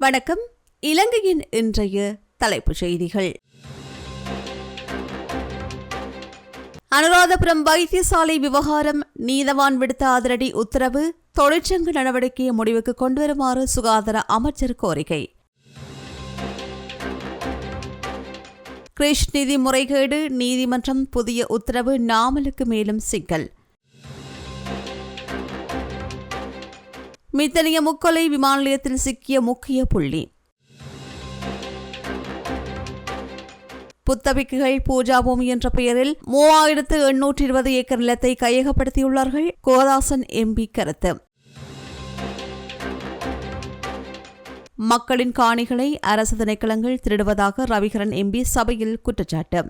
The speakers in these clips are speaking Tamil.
வணக்கம். இலங்கையின் இன்றைய தலைப்புச் செய்திகள். அனுராதபுரம் வைத்தியசாலை விவகாரம் நீதவான் விடுத்த அதிரடி உத்தரவு தொழிற்சங்க நடவடிக்கையை முடிவுக்கு கொண்டுவருமாறு சுகாதார அமைச்சர் கோரிக்கை. கிரிஷ் நிதி முறைகேடு நீதிமன்றம் புதிய உத்தரவு நாமலுக்கு மேலும் சிக்கல். மித்தனிய முக்கொலை விமான நிலையத்தில் சிக்கிய முக்கிய புள்ளி. புத்தபிக்குகள் பூஜா பூமி என்ற பெயரில் மூவாயிரத்து எண்ணூற்றி இருபது ஏக்கர் நிலத்தை கையகப்படுத்தியுள்ளார்கள் கோதாசன் எம்பி கருத்து. மக்களின் காணிகளை அரசு திணைக்களங்கள் திருடுவதாக ரவிகரன் எம்பி சபையில் குற்றச்சாட்டு.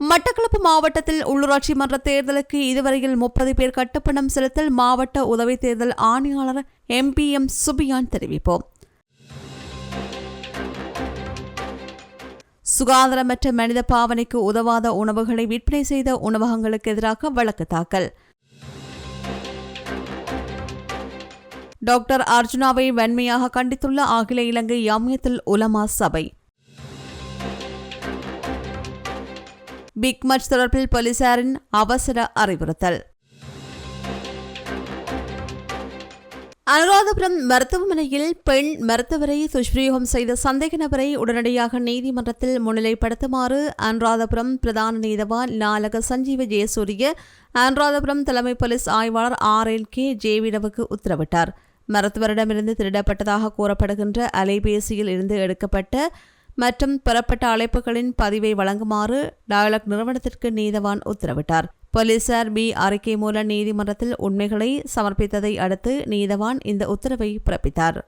மட்டக்களப்பு மாவட்டத்தில் உள்ளூராட்சி மன்ற தேர்தலுக்கு இதுவரையில் முப்பது பேர் கட்டுப்பணம் செலுத்தல் மாவட்ட உதவி தேர்தல் ஆணையாளர் எம்பிஎம் சுபியான் தெரிவிப்போம் சுகாதாரமற்ற மனித பாவனைக்கு உதவாத உணவுகளை விற்பனை செய்த உணவகங்களுக்கு எதிராக வழக்கு தாக்கல். டாக்டர் அர்ஜுனாவை வன்மையாக கண்டித்துள்ள அகில இலங்கை யாமியத்தில் உலமா சபை. பிக் மச் தொடர்பில் போலீசாரின் அவசர அறிவுறுத்தல் அனுராதபுரம் மருத்துவமனையில் பெண் மருத்துவரை துஷ்பிரயோகம் செய்த சந்தேக நபரை உடனடியாக நீதிமன்றத்தில் முன்னிலைப்படுத்துமாறு அனுராதபுரம் பிரதான நீதவான் நாலக சஞ்சீவ ஜெயசூரிய அனுராதபுரம் தலைமை போலீஸ் ஆய்வாளர் ஆர் எல் கே ஜேவிடவுக்கு உத்தரவிட்டார் மருத்துவரிடமிருந்து திருடப்பட்டதாக கூறப்படுகின்ற அலைபேசியில் இருந்து எடுக்கப்பட்ட மற்றும் பெறப்பட்ட அழைப்புகளின் பதிவை வழங்குமாறு டயலாக் நிறுவனத்திற்கு நீதவான் உத்தரவிட்டார். போலீசார் பி. அறிக்கை மூலம் நீதிமன்றத்தில் உண்மைகளை சமர்ப்பித்ததை அடுத்து நீதவான் இந்த உத்தரவை பிறப்பித்தார்.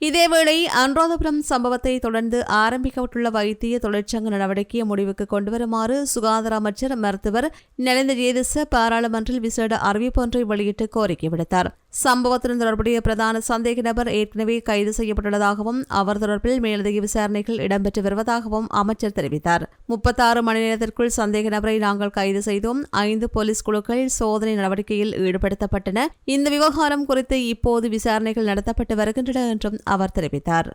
இதேவேளை அனுராதபுரம் சம்பவத்தை தொடர்ந்து ஆரம்பிக்கப்பட்டுள்ள வைத்திய தொழிற்சங்க நடவடிக்கையை முடிவுக்கு கொண்டுவருமாறு சுகாதார அமைச்சர் மருத்துவர் நலிந்த ஜேதிச பாராளுமன்றில் விசேட அறிவிப்பு ஒன்றை வெளியிட்டு கோரிக்கை விடுத்தார். சம்பவத்துடன் தொடர்புடைய பிரதான சந்தேக நபர் ஏற்கனவே கைது செய்யப்பட்டுள்ளதாகவும் அவர் தொடர்பில் மேலதிக விசாரணைகள் இடம்பெற்று வருவதாகவும் அமைச்சர் தெரிவித்தார். முப்பத்தாறு மணி நேரத்திற்குள் சந்தேக நபரை நாங்கள் கைது செய்தோம். ஐந்து போலீஸ் குழுக்கள் சோதனை நடவடிக்கையில் ஈடுபடுத்தப்பட்டன. இந்த விவகாரம் குறித்து இப்போது விசாரணைகள் நடத்தப்பட்டு வருகின்றன என்றும் அவர் தெரிவித்தார்.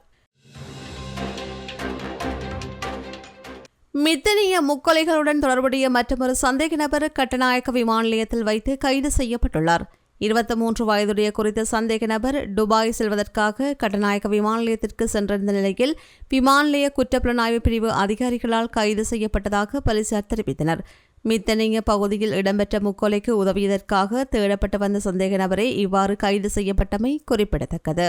மித்தனிய முக்கொலைகளுடன் தொடர்புடைய மற்றொரு சந்தேக நபர் கட்டநாயக்க விமான நிலையத்தில் வைத்து கைது செய்யப்பட்டுள்ளார். இருபத்தி மூன்று வயதுடைய குறித்த சந்தேக நபர் துபாய் செல்வதற்காக கட்டநாயக்க விமான நிலையத்திற்கு சென்றிருந்த நிலையில் விமான நிலைய குற்றப்புலனாய்வு பிரிவு அதிகாரிகளால் கைது செய்யப்பட்டதாக போலீசார் தெரிவித்தனர். மித்தனிய பகுதியில் இடம்பெற்ற முக்கொலைக்கு உதவியதற்காக தேடப்பட்டு வந்த சந்தேக நபரே இவ்வாறு கைது செய்யப்பட்டமை குறிப்பிடத்தக்கது.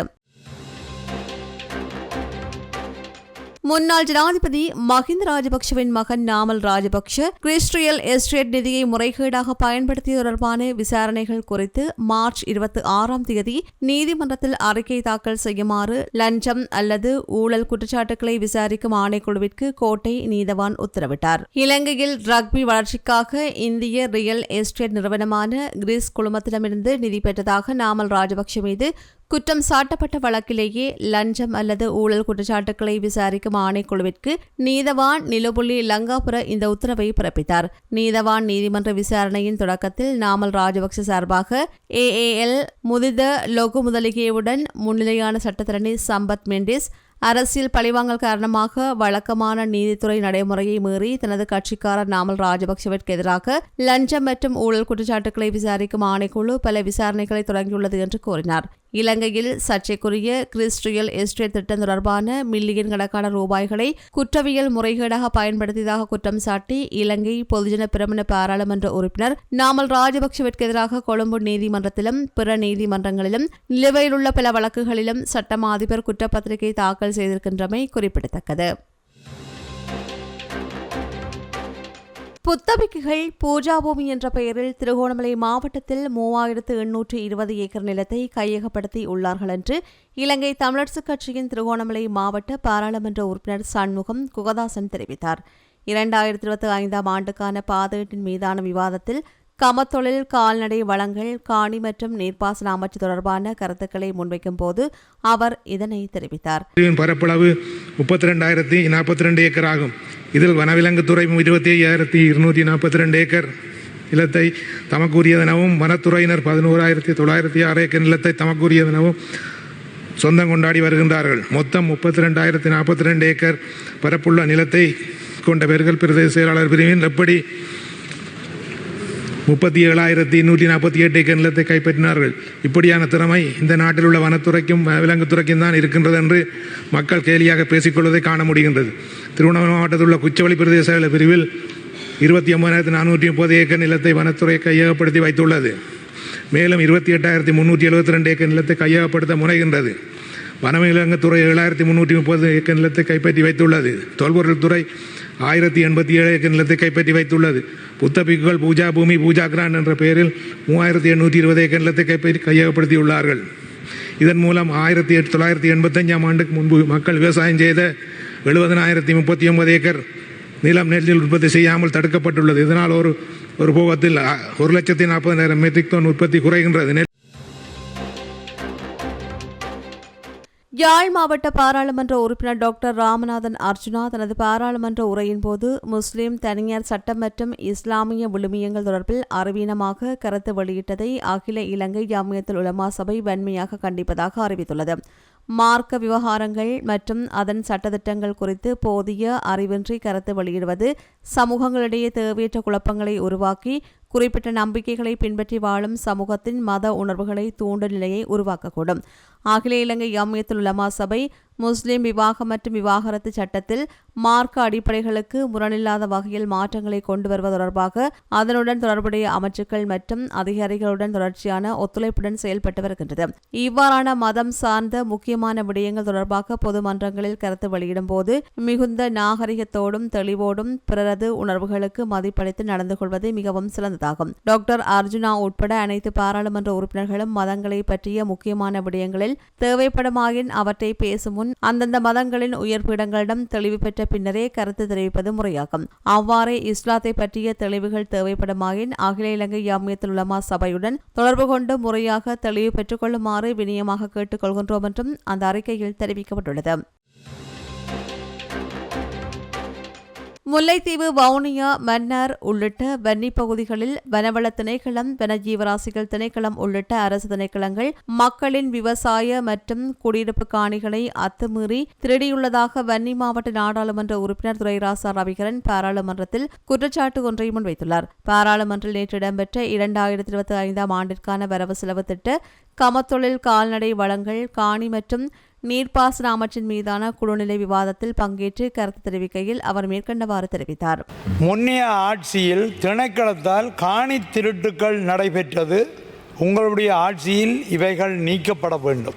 முன்னாள் ஜனாதிபதி மஹிந்த ராஜபக்சவின் மகன் நாமல் ராஜபக்ஷ கிறிஸ்டியல் எஸ்டேட் நிதியை முறைகேடாக பயன்படுத்திய தொடர்பான விசாரணைகள் குறித்து மார்ச் இருபத்தி ஆறாம் தேதி நீதிமன்றத்தில் அறிக்கை தாக்கல் செய்யுமாறு லஞ்சம் அல்லது ஊழல் குற்றச்சாட்டுகளை விசாரிக்கும் ஆணைக்குழுவிற்கு கோட்டை நீதவான் உத்தரவிட்டார். இலங்கையில் ரக்பி வளர்ச்சிக்காக இந்திய ரியல் எஸ்டேட் நிறுவனமான கிரீஸ் குழுமத்திடமிருந்து நிதி பெற்றதாக நாமல் ராஜபக்ஷ மீது குற்றம் சாட்டப்பட்ட வழக்கிலேயே லஞ்சம் அல்லது ஊழல் குற்றச்சாட்டுகளை விசாரிக்கும் ஆணைக்குழுவிற்கு நீதவான் நிலபுள்ளி லங்காபுர இந்த உத்தரவை பிறப்பித்தார். நீதவான் நீதிமன்ற விசாரணையின் தொடக்கத்தில் நாமல் ராஜபக்ச சார்பாக ஏஏஎல் முதித லொகு முதலிகையுடன் முன்னிலையான சட்டத்தரணி சம்பத் மெண்டிஸ் அரசியல் பழிவாங்கல் காரணமாக வழக்கமான நீதித்துறை நடைமுறையை மீறி தனது கட்சிக்காரர் நாமல் ராஜபக்சவிற்கு எதிராக லஞ்சம் மற்றும் ஊழல் குற்றச்சாட்டுகளை விசாரிக்கும் ஆணைக்குழு பல விசாரணைகளை தொடங்கியுள்ளது என்று கூறினார். இலங்கையில் சர்ச்சைக்குரிய கிறிஸ்டியல் எஸ்டேட் திட்டம் தொடர்பான மில்லியன் கணக்கான ரூபாய்களை குற்றவியல் முறைகேடாக பயன்படுத்தியதாக குற்றம் சாட்டி இலங்கை பொதுஜன பிரமண பாராளுமன்ற உறுப்பினர் நாமல் ராஜபக்சவிற்கு எதிராக கொழும்பு நீதிமன்றத்திலும் பிற நீதிமன்றங்களிலும் நிலுவையில் உள்ள பல வழக்குகளிலும் சட்டமா அதிபர் குற்றப்பத்திரிகை தாக்கல் செய்திருக்கின்றமை குறிப்பிடத்தக்கது. புத்தபிக்குகள் பூஜா பூமி என்ற பெயரில் திருகோணமலை மாவட்டத்தில் மூவாயிரத்து எண்ணூற்று இருபது ஏக்கர் நிலத்தை கையகப்படுத்தி உள்ளார்கள் என்று இலங்கை தமிழரசுக் கட்சியின் திருகோணமலை மாவட்ட பாராளுமன்ற உறுப்பினர் சண்முகம் குகதாசன் தெரிவித்தார். இரண்டாயிரத்தி இருபத்தி ஐந்தாம் ஆண்டுக்கான பாதீட்டின் மீதான விவாதத்தில் கமத்தொழில் கால்நடை வளங்கள் காணி மற்றும் நீர்ப்பாசன அமைச்சு தொடர்பான கருத்துக்களை முன்வைக்கும் போது அவர் இதனை தெரிவித்தார். பரப்பளவு முப்பத்தி ரெண்டாயிரத்தி நாற்பத்தி ரெண்டு ஏக்கர் ஆகும். இதில் வனவிலங்குத்துறை இருபத்தி ஐயாயிரத்தி இருநூற்றி நாற்பத்தி ரெண்டு ஏக்கர் நிலத்தை தமக்குரியதெனவும் வனத்துறையினர் பதினோராயிரத்தி தொள்ளாயிரத்தி ஆறு ஏக்கர் நிலத்தை தமக்குரியதெனவும் சொந்தம் கொண்டாடி வருகின்றார்கள். மொத்தம் முப்பத்தி ரெண்டாயிரத்தி நாற்பத்தி ரெண்டு ஏக்கர் பரப்புள்ள நிலத்தை கொண்ட பெருகல் பிரதேச செயலாளர் பிரிவின் எப்படி முப்பத்தி ஏழாயிரத்தி நூற்றி நாற்பத்தி எட்டு ஏக்கர் நிலத்தை கைப்பற்றினார்கள். இப்படியான திறமை இந்த நாட்டில் உள்ள வனத்துறைக்கும் விலங்குத்துறைக்கும் தான் இருக்கின்றது என்று மக்கள் கேலியாக பேசிக்கொள்வதை காண முடிகின்றது. திருவண்ணாமலை மாவட்டத்தில் உள்ள குச்சவெளி பிரதேச பிரிவில் இருபத்தி ஒன்பதாயிரத்தி நானூற்றி முப்பது ஏக்கர் நிலத்தை வனத்துறை கையகப்படுத்தி வைத்துள்ளது. மேலும் இருபத்தி எட்டாயிரத்தி முந்நூற்றி எழுபத்தி ரெண்டு ஏக்கர் நிலத்தை கையகப்படுத்த முனைகின்றது. வனவிலங்குத்துறை ஏழாயிரத்தி முந்நூற்றி முப்பது ஏக்கர் நிலத்தை கைப்பற்றி வைத்துள்ளது. தொல்பொருள் துறை ஆயிரத்தி எண்பத்தி ஏழு ஏக்கர் நிலத்தை கைப்பற்றி வைத்துள்ளது. புத்த பிக்குகள் பூஜா பூமி பூஜா கிராண்ட் என்ற பெயரில் மூவாயிரத்தி எண்ணூற்றி இருபது ஏக்கர் நிலத்தை கைப்பற்றி கையகப்படுத்தியுள்ளார்கள். இதன் மூலம் ஆயிரத்தி எட்டு தொள்ளாயிரத்தி எண்பத்தஞ்சாம் ஆண்டுக்கு முன்பு மக்கள் விவசாயம் செய்த எழுபதனாயிரத்தி முப்பத்தி ஒன்பது ஏக்கர் நிலம் நெல்லில் உற்பத்தி செய்யாமல் தடுக்கப்பட்டுள்ளது. இதனால் ஒரு ஒரு போகத்தில் ஒரு லட்சத்தி நாற்பதாயிரம் மெட்ரிக் டன் உற்பத்தி குறைகின்றது. யாழ் மாவட்ட பாராளுமன்ற உறுப்பினர் டாக்டர் ராமநாதன் அர்ஜுனா தனது பாராளுமன்ற உரையின் போது முஸ்லிம் தனியார் சட்டம் மற்றும் இஸ்லாமிய விழுமியங்கள் தொடர்பில் அறிவீனமாக கருத்து வெளியிட்டதை அகில இலங்கை ஜாமியத்தில் உலமா சபை வன்மையாக கண்டிப்பதாக அறிவித்துள்ளது. மார்க்க விவகாரங்கள் மற்றும் அதன் சட்டத்திட்டங்கள் குறித்து போதிய அறிவின்றி கருத்து வெளியிடுவது சமூகங்களிடையே தேவையற்ற குழப்பங்களை உருவாக்கி குறிப்பிட்ட நம்பிக்கைகளை பின்பற்றி வாழும் சமூகத்தின் மத உணர்வுகளை தூண்டும் நிலையை உருவாக்கக்கூடும். அகில இலங்கை ஜம்மியத்துல் உலமா சபை முஸ்லிம் விவாகம் மற்றும் விவாகரத்து சட்டத்தில் மார்க்க அடிப்படைகளுக்கு முரணில்லாத வகையில் மாற்றங்களை கொண்டு வருவது தொடர்பாக அதனுடன் தொடர்புடைய அமைச்சுக்கள் மற்றும் அதிகாரிகளுடன் தொடர்ச்சியான ஒத்துழைப்புடன் செயல்பட்டு வருகின்றது. இவ்வாறான மதம் சார்ந்த முக்கியமான விடயங்கள் தொடர்பாக பொதுமன்றங்களில் கருத்து வெளியிடும் போது மிகுந்த நாகரிகத்தோடும் தெளிவோடும் பிறரது உணர்வுகளுக்கு மதிப்பளித்து நடந்து கொள்வது மிகவும் சிறந்தது. சிறந்ததாகும் டாக்டர் அர்ஜுனா உட்பட அனைத்து பாராளுமன்ற உறுப்பினர்களும் மதங்களை பற்றிய முக்கியமான விடயங்களில் தேவைப்படுமாயின் அவற்றை பேசும் முன் அந்தந்த மதங்களின் உயர்பீடங்களிடம் தெளிவு பெற்ற பின்னரே கருத்து தெரிவிப்பது முறையாகும். அவ்வாறே இஸ்லாத்தை பற்றிய தெளிவுகள் தேவைப்படுமாயின் அகில இலங்கை யாமியத்தில் உலமா சபையுடன் தொடர்பு கொண்டு முறையாக தெளிவு பெற்றுக் கொள்ளுமாறு வினியமாக கேட்டுக்கொள்கின்றோம் என்றும் அந்த அறிக்கையில் தெரிவிக்கப்பட்டுள்ளது. முல்லைத்தீவு வவுனியா மன்னார் உள்ளிட்ட வன்னி பகுதிகளில் வனவள திணைக்களம் வனஜீவராசிகள் திணைக்களம் உள்ளிட்ட அரசு திணைக்களங்கள் மக்களின் விவசாய மற்றும் குடியிருப்பு காணிகளை அத்துமீறி திருடியுள்ளதாக வன்னி மாவட்ட நாடாளுமன்ற உறுப்பினர் துரைராசா ரவிகரன் பாராளுமன்றத்தில் குற்றச்சாட்டு ஒன்றை முன்வைத்துள்ளார். பாராளுமன்றில் நேற்று இடம்பெற்ற இரண்டாயிரத்தி இருபத்தி ஐந்தாம் ஆண்டிற்கான வரவு செலவு திட்ட கமத்தொழில் கால்நடை வளங்கள் காணி மற்றும் நீர்ப்பாசன அமைச்சின் மீதான குழுநிலை விவாதத்தில் பங்கேற்று கருத்து தெரிவிக்கையில் அவர் மேற்கண்டவாறு தெரிவித்தார். முன்னைய ஆட்சியில் திணைக்களத்தால் காணி திருட்டுக்கள் நடைபெற்றது. உங்களுடைய ஆட்சியில் இவைகள் நீக்கப்பட வேண்டும்.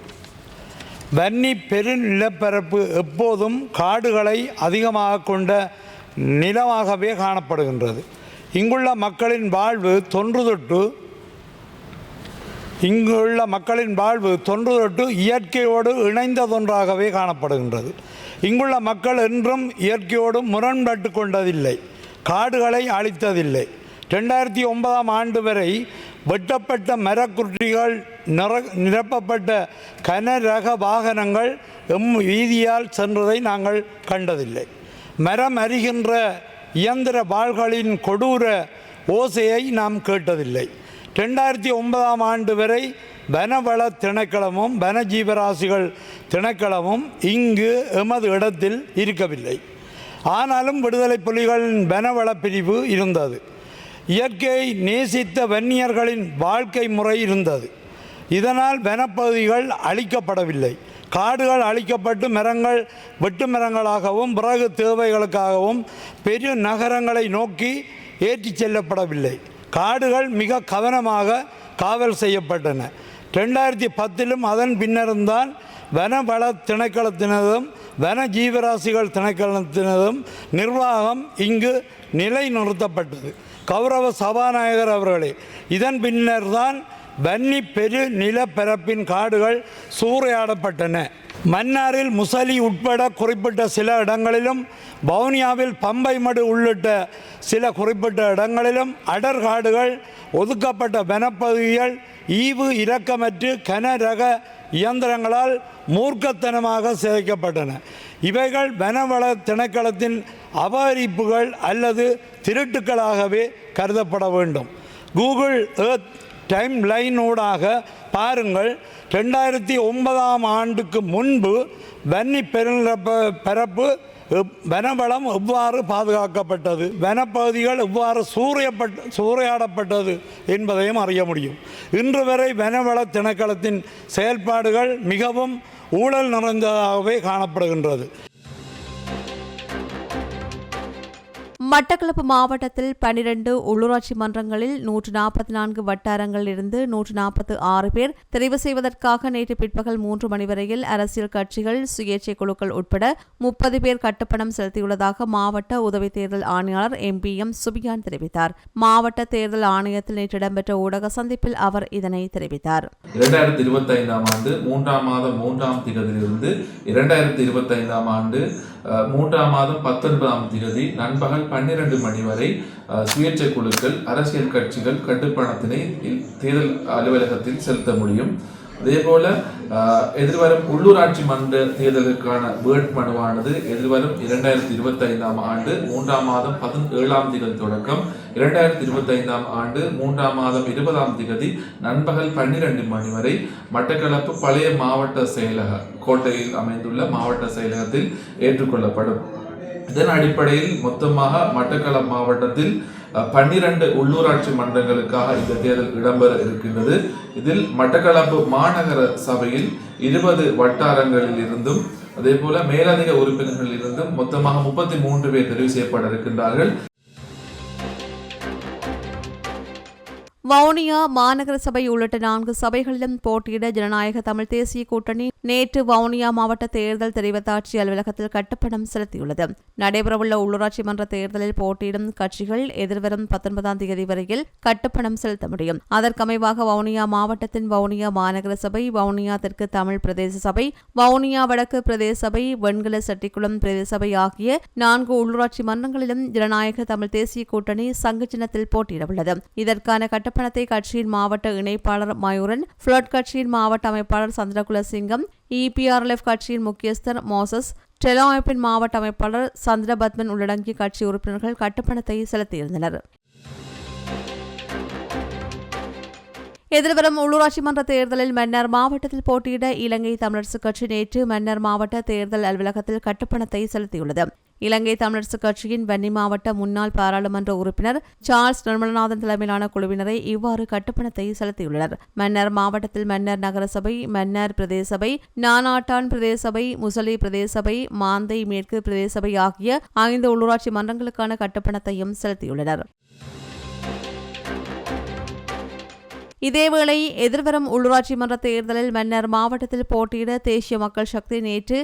வன்னி பெருநிலப்பரப்பு எப்போதும் காடுகளை அதிகமாக கொண்ட நிலமாகவே காணப்படுகின்றது. இங்குள்ள மக்களின் வாழ்வு தொன்று தொட்டு இங்குள்ள மக்களின் வாழ்வு தொன்று தொட்டு இயற்கையோடு இணைந்ததொன்றாகவே காணப்படுகின்றது. இங்குள்ள மக்கள் என்றும் இயற்கையோடு முரண்பட்டு கொண்டதில்லை காடுகளை அழித்ததில்லை. ரெண்டாயிரத்தி ஒன்பதாம் ஆண்டு வரை வெட்டப்பட்ட மரக்குற்றிகள் நிற நிரப்பப்பட்ட கனரக வாகனங்கள் எம் வீதியால் சென்றதை நாங்கள் கண்டதில்லை. மரம் அறிகின்ற இயந்திர வாள்களின் கொடூர ஓசையை நாம் கேட்டதில்லை. ரெண்டாயிரத்தி ஒன்பதாம் ஆண்டு வரை வனவள திணைக்களமும் வனஜீவராசிகள் திணைக்களமும் இங்கு எமது இடத்தில் இருக்கவில்லை. ஆனாலும் விடுதலை புலிகளின் வனவள பிரிவு இருந்தது. இயற்கையை நேசித்த வன்னியர்களின் வாழ்க்கை முறை இருந்தது. இதனால் வனப்பகுதிகள் அழிக்கப்படவில்லை. காடுகள் அழிக்கப்பட்டு மரங்கள் வெட்டு மரங்களாகவும் பிறகு தேவைகளுக்காகவும் பெரிய நகரங்களை நோக்கி ஏற்றிச் செல்லப்படவில்லை. காடுகள் மிக கவனமாக காவல் செய்யப்பட்டன. ரெண்டாயிரத்தி பத்திலும் அதன் பின்னரும் தான் வனவள திணைக்களத்தினதும் வன ஜீவராசிகள் திணைக்களத்தினதும் நிர்வாகம் இங்கு நிலைநிறுத்தப்பட்டது. கௌரவ சபாநாயகர் அவர்களே இதன் பின்னர் தான் வன்னி பெரு நிலப்பரப்பின் காடுகள் சூறையாடப்பட்டன. மன்னாரில் முசலி உட்பட குறிப்பிட்ட சில இடங்களிலும் வவுனியாவில் பம்பை மடு உள்ளிட்ட சில குறிப்பிட்ட இடங்களிலும் அடர் காடுகள் ஒதுக்கப்பட்ட வனப்பகுதிகள் ஈவு இரக்கமற்று கனரக இயந்திரங்களால் மூர்க்கத்தனமாக சிதைக்கப்பட்டன இவைகள் வனவள திணைக்களத்தின் அபகரிப்புகள் அல்லது திருட்டுக்களாகவே கருதப்பட வேண்டும். கூகுள் ஏர்த் டைம் லைனூடாக பாருங்கள் ரெண்டாயிரத்தி ஒன்பதாம் ஆண்டுக்கு முன்பு வன்னி பெருநிலப்ப பரப்பு வனவளம் எவ்வாறு பாதுகாக்கப்பட்டது? வனப்பகுதிகள் எவ்வாறு சூறையப்பட்ட சூறையாடப்பட்டது என்பதையும் அறிய முடியும். இன்று வரை வனவள திணைக்களத்தின் செயல்பாடுகள் மிகவும் ஊழல் நிறைந்ததாகவே காணப்படுகின்றது. மட்டக்களப்பு மாவட்டத்தில் பனிரெண்டு உள்ளூராட்சி மன்றங்களில் நூற்று நாற்பத்தி நான்கு வட்டாரங்களில் இருந்து நூற்று நாற்பத்தி ஆறு பேர் தெரிவு செய்வதற்காக நேற்று பிற்பகல் மூன்று மணி வரையில் அரசியல் கட்சிகள் சுயேட்சை குழுக்கள் உட்பட முப்பது பேர் கட்டுப்பணம் செலுத்தியுள்ளதாக மாவட்ட உதவி தேர்தல் ஆணையாளர் எம் பி எம் சுபியான் தெரிவித்தார். மாவட்ட தேர்தல் ஆணையத்தில் நேற்று இடம்பெற்ற ஊடக சந்திப்பில் அவர் இதனை தெரிவித்தார். இரண்டாயிரத்தி இருபத்தைந்தாம் ஆண்டு மூன்றாம் மாதம் மூன்றாம் தேதியிலிருந்து இரண்டாயிரத்தி இருபத்தைந்தாம் ஆண்டு மூன்றாம் மாதம் பத்தொன்பதாம் தேதி நண்பகல் பன்னிரண்டு மணி வரை சுயேட்சை குழுக்கள் அரசியல் கட்சிகள் கட்டுப்பணத்தினை தேர்தல் அலுவலகத்தில் செலுத்த முடியும். அதேபோல அஹ், எதிர்வரும் உள்ளூராட்சி மன்ற தேர்தலுக்கான வேட் மனுவானது எதிர்வரும் இரண்டாயிரத்தி இருபத்தி ஐந்தாம் ஆண்டு மூன்றாம் மாதம் பதினேழாம் திகதி தொடக்கம். இரண்டாயிரத்தி இருபத்தி ஐந்தாம் ஆண்டு மூன்றாம் மாதம் இருபதாம் திகதி நண்பகல் பன்னிரண்டு மணி வரை மட்டக்களப்பு பழைய மாவட்ட செயலக கோட்டையில் அமைந்துள்ள மாவட்ட செயலகத்தில் ஏற்றுக்கொள்ளப்படும். இதன் அடிப்படையில் மொத்தமாக மட்டக்களப்பு மாவட்டத்தில் பன்னிரண்டு உள்ளூராட்சி மன்றங்களுக்காக இந்த தேர்தல் இடம்பெற இருக்கின்றது. இதில் மட்டக்களப்பு மாநகர சபையில் இருபது வட்டாரங்களில் இருந்தும் அதே போல மேலதிக உறுப்பினர்களில் இருந்தும் மொத்தமாக முப்பத்தி மூன்று பேர் தெரிவு செய்யப்பட இருக்கின்றார்கள். வவுனியா மாநகர சபை உள்ளிட்ட நான்கு சபைகளிலும் போட்டியிட ஜனநாயக தமிழ் தேசிய கூட்டணி நேற்று வவுனியா மாவட்ட தேர்தல் தெரிவத்தாட்சி அலுவலகத்தில் கட்டுப்பணம் செலுத்தியுள்ளது. நடைபெறவுள்ள உள்ளூராட்சி மன்ற தேர்தலில் போட்டியிடும் கட்சிகள் எதிர்வரும் பத்தொன்பதாம் தேதி வரையில் கட்டுப்பணம் செலுத்த முடியும். அதற்கமைவாக வவுனியா மாவட்டத்தின் வவுனியா மாநகர சபை வவுனியா தெற்கு தமிழ் பிரதேச சபை வவுனியா வடக்கு பிரதேச சபை வெண்கல செட்டிக்குளம் பிரதேச சபை ஆகிய நான்கு உள்ளூராட்சி மன்றங்களிலும் ஜனநாயக தமிழ் தேசிய கூட்டணி சங்கு சின்னத்தில் போட்டியிடவுள்ளது. இதற்கான கட்டுப்பணத்தை கட்சியின் மாவட்ட இணைப்பாளர் மயூரன் ஃபிளட் கட்சியின் மாவட்ட அமைப்பாளர் சந்திரகுல சிங்கம் இபிஆர்எல்எஃப் கட்சியின் முக்கியஸ்தர் மோசஸ் டெலோ அமைப்பின் மாவட்ட அமைப்பாளர் சந்திரபத்மன் உள்ளடங்கிய கட்சி உறுப்பினர்கள் கட்டுப்பணத்தை செலுத்தியிருந்தனர். எதிர்வரும் உள்ளூராட்சி மன்ற தேர்தலில் மன்னர் மாவட்டத்தில் போட்டியிட இலங்கை தமிழரசுக் கட்சி நேற்று மன்னர் மாவட்ட தேர்தல் அலுவலகத்தில் கட்டுப்பணத்தை செலுத்தியுள்ளது. இலங்கை தமிழரசுக் கட்சியின் வன்னி மாவட்ட முன்னாள் பாராளுமன்ற உறுப்பினர் சார்ல்ஸ் நிர்மலநாதன் தலைமையிலான குழுவினரை இவ்வாறு கட்டுப்பணத்தை செலுத்தியுள்ளனர். மன்னர் மாவட்டத்தில் மன்னர் நகரசபை மன்னர் பிரதேசபை நானாட்டான் பிரதேச சபை முசலி பிரதேச சபை மாந்தை மேற்கு பிரதேசபை ஆகிய ஐந்து உள்ளூராட்சி மன்றங்களுக்கான கட்டுப்பணத்தையும் செலுத்தியுள்ளனர். இதேவேளை எதிர்வரும் உள்ளூராட்சி மன்ற தேர்தலில் மன்னர் மாவட்டத்தில் போட்டியிட தேசிய மக்கள் சக்தி நேற்று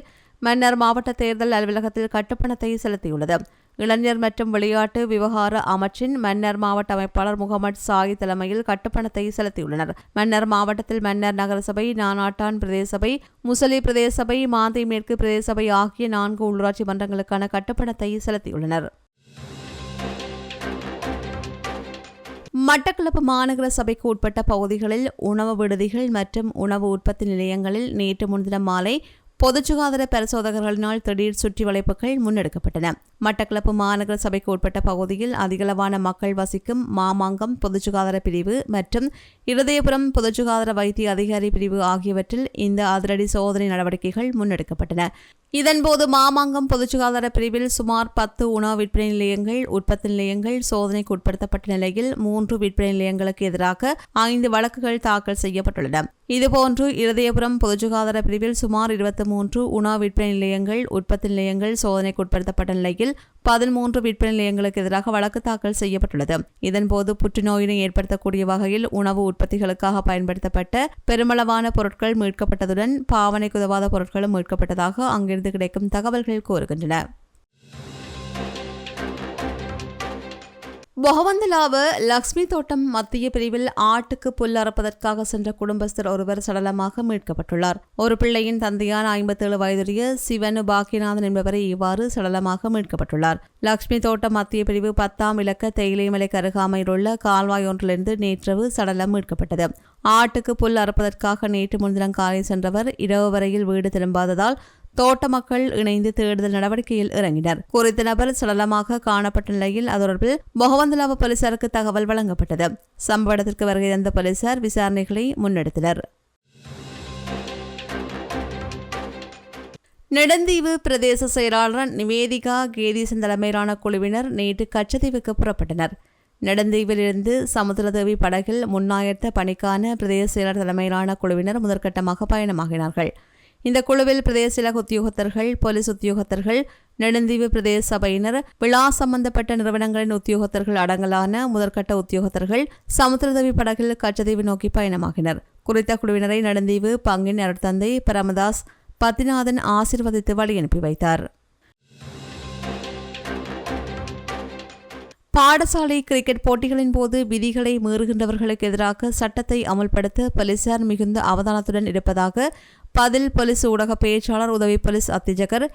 மன்னர் மாவட்ட தேர்தல் அலுவலகத்தில் கட்டுப்பணத்தை செலுத்தியுள்ளது. இளைஞர் மற்றும் விளையாட்டு விவகார அமைச்சின் மன்னர் மாவட்ட அமைப்பாளர் முகமது சாயி தலைமையில் கட்டுப்பணத்தை செலுத்தியுள்ளனர். மன்னர் மாவட்டத்தில் மன்னர் நகரசபை நானாட்டான் பிரதேச சபை முசலி பிரதேசபை மாந்தை மேற்கு பிரதேசபை ஆகிய நான்கு உள்ளூராட்சி மன்றங்களுக்கான கட்டுப்பணத்தை செலுத்தியுள்ளனர். மட்டக்களப்பு மாநகர சபைக்கு உட்பட்ட பகுதிகளில் உணவு விடுதிகள் மற்றும் உணவு உற்பத்தி நிலையங்களில் நேற்று முன்தினம் மாலை பொது சுகாதார பரிசோதகர்களினால் திடீர் சுற்றி வளைப்புகள் முன்னெடுக்கப்பட்டன. மட்டக்களப்பு மாநகர சபைக்கு உட்பட்ட பகுதியில் அதிகளவான மக்கள் வசிக்கும் மாமாங்கம் பொது சுகாதார பிரிவு மற்றும் இருதயபுரம் பொது சுகாதார வைத்திய அதிகாரி பிரிவு ஆகியவற்றில் இந்த அதிரடி சோதனை நடவடிக்கைகள் முன்னெடுக்கப்பட்டன. இதன்போது மாமாங்கம் பொது சுகாதார பிரிவில் சுமார் பத்து உணவு விற்பனை நிலையங்கள் உற்பத்தி நிலையங்கள் சோதனைக்கு உட்படுத்தப்பட்ட நிலையில் மூன்று விற்பனை நிலையங்களுக்கு எதிராக ஐந்து வழக்குகள் தாக்கல் செய்யப்பட்டுள்ளன. இதுபோன்று இருதயபுரம் பொது சுகாதார பிரிவில் சுமார் இருபத்தி மூன்று உணவு விற்பனை நிலையங்கள் உற்பத்தி நிலையங்கள் சோதனைக்கு உட்படுத்தப்பட்ட நிலையில் பதிமூன்று விற்பனை நிலையங்களுக்கு எதிராக வழக்கு தாக்கல் செய்யப்பட்டுள்ளது. இதன்போது புற்றுநோயினை ஏற்படுத்தக்கூடிய வகையில் உணவு உற்பத்திகளுக்காக பயன்படுத்தப்பட்ட பெருமளவான பொருட்கள் மீட்கப்பட்டதுடன் பாவனைக்கு உதவாத பொருட்களும் மீட்கப்பட்டதாக அங்கிருந்து கிடைக்கும் தகவல்கள் கூறுகின்றன. பொகவந்தலாவ லக்ஷ்மி தோட்டம் மத்திய பிரிவில் ஆட்டுக்கு புல் அறப்பதற்காக சென்ற குடும்பஸ்தர் ஒருவர் சடலமாக மீட்கப்பட்டுள்ளார். ஒரு பிள்ளையின் தந்தையான ஐம்பத்தேழு வயதுடைய சிவனு பாக்கியநாதன் என்பவரை இவ்வாறு சடலமாக மீட்கப்பட்டுள்ளார். லக்ஷ்மி தோட்டம் மத்திய பிரிவு பத்தாம் இலக்க தேயிலைமலைக்கு அருகாமையில் உள்ள கால்வாய் ஒன்றிலிருந்து நேற்றவு சடலம் மீட்கப்பட்டது. ஆட்டுக்கு புல் அறப்பதற்காக நேற்று முன்தினம் காலை சென்றவர் இரவு வரையில் வீடு திரும்பாததால் தோட்ட மக்கள் இணைந்து தேடுதல் நடவடிக்கையில் இறங்கினர். குறித்த நபர் சடலமாக காணப்பட்ட நிலையில் அது தொடர்பில் போலீசாருக்கு தகவல் வழங்கப்பட்டது. சம்பவ இடத்திற்கு வருகை தந்த போலீசார் விசாரணைகளை முன்னெடுத்தனர். நெடுந்தீவு பிரதேச செயலாளர் நிவேதிகா கேதீசன் தலைமையிலான குழுவினர் நேற்று கச்சத்தீவுக்கு புறப்பட்டனர். நெடுந்தீவிலிருந்து சமுத்திரதேவி படகில் முன்னாயத்த பணிக்கான பிரதேச செயலர் தலைமையிலான குழுவினர் முதற்கட்டமாக பயணமாகினார்கள். இந்த குழுவில் பிரதேச இலக உத்தியோகத்தர்கள் போலீஸ் உத்தியோகத்தர்கள் நெடுந்தீவு பிரதேச சபையினர் விழா சம்பந்தப்பட்ட நிறுவனங்களின் உத்தியோகத்தர்கள் அடங்கலான முதற்கட்ட உத்தியோகத்தர்கள் சமுத்திரதவி படகில் கச்சதீவு நோக்கி பயணமாகினர். குறித்த குழுவினரை நெடுந்தீவு பங்கின் அருட்தந்தை பரமதாஸ் பத்திநாதன் ஆசிர்வதித்து வழி அனுப்பி வைத்தார். பாடசாலை கிரிக்கெட் போட்டிகளின் போது விதிகளை மீறுகின்றவர்களுக்கு எதிராக சட்டத்தை அமல்படுத்த போலீசார் மிகுந்த அவதானத்துடன் இருப்பதாக பதில் பொலிஸ் ஊடக பேச்சாளர் உதவி பொலிஸ் அத்திஜகர்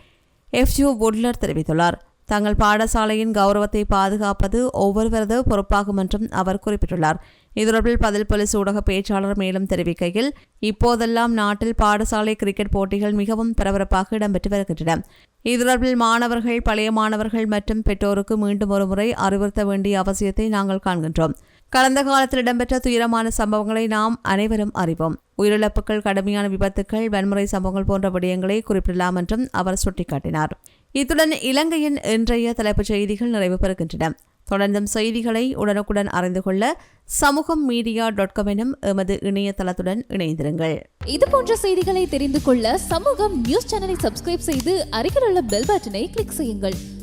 எஃப்ஜிஓ வுட்லர் தெரிவித்துள்ளார். தங்கள் பாடசாலையின் கௌரவத்தை பாதுகாப்பது ஒவ்வொருவரது பொறுப்பாகும் என்றும் அவர் குறிப்பிட்டுள்ளார். இதுதொடர்பில் பதில் போலீஸ் ஊடக பேச்சாளர் மேலும் தெரிவிக்கையில் இப்போதெல்லாம் நாட்டில் பாடசாலை கிரிக்கெட் போட்டிகள் மிகவும் பரபரப்பாக இடம்பெற்று வருகின்றன. இதுதொடர்பில் மாணவர்கள் பழைய மாணவர்கள் மற்றும் பெற்றோருக்கு மீண்டும் ஒருமுறை அறிவுறுத்த வேண்டிய அவசியத்தை நாங்கள் காண்கின்றோம். கடந்த காலத்தில் இடம்பெற்ற துயரமான சம்பவங்களை நாம் அனைவரும் அறிவோம். உயிரிழப்புகள் கடுமையான விபத்துக்கள் வன்முறை சம்பவங்கள் போன்ற விடயங்களை குறிப்பிடலாம் என்றும் அவர் சுட்டிக்காட்டினார். இத்துடன் இலங்கையின் இன்றைய தலைப்புச் செய்திகள் நிறைவு பெறுகின்றன. தொடர்ந்தும் செய்திகளை உடனுக்குடன் அறிந்து கொள்ள சமூகம் மீடியா டாட் காம் எனும் எமது இணையதளத்துடன் இணைந்திருங்கள். இது போன்ற செய்திகளை தெரிந்து கொள்ள சமூகம் நியூஸ் சேனலை சப்ஸ்கிரைப் செய்து அருகில் உள்ள பெல் பட்டனை கிளிக் செய்யுங்கள்.